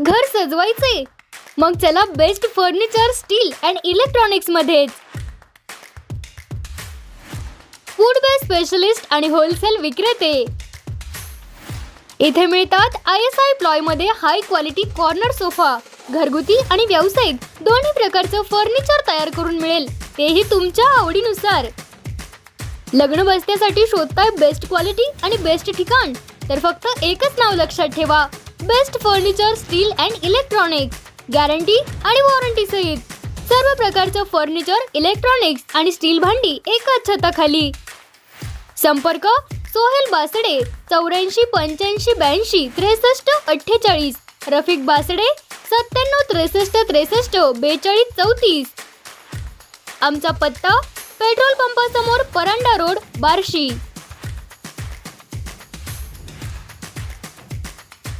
घर सजवायचे. मग चला best furniture steel and electronics मध्येच. फूड बेस्ट स्पेशलिस्ट आणि होलसेल विक्रेते. इथे मिळतात आय एस आय प्लॉयमध्ये हाय क्वालिटी कॉर्नर सोफा घरगुती आणि व्यावसायिक. दोन्ही प्रकारचं फर्निचर तयार करून मिळेल. तेही तुमच्या आवडीनुसार. लग्न बसण्यासाठी शोधताय बेस्ट क्वालिटी आणि बेस्ट ठिकाण. तर फक्त एकच नाव लक्षात ठेवा. Best furniture steel and electronics. Guarantee आणि वॉरंटी सहित. सर्व प्रकारचं फर्निचर इलेक्ट्रॉनिक्स आणि स्टील भांडी एकाच छताखाली. संपर्क सोहेल बासडे चौऱ्याऐंशी पंच्याऐंशी ब्याऐंशी त्रेसष्ट अठ्ठेचाळीस. रफिक बासडे सत्त्याण्णव त्रेसष्ट त्रेसष्ट बेचाळीस चौतीस. आमचा पत्ता पेट्रोल पंपासमोर परांडा रोड बार्शी.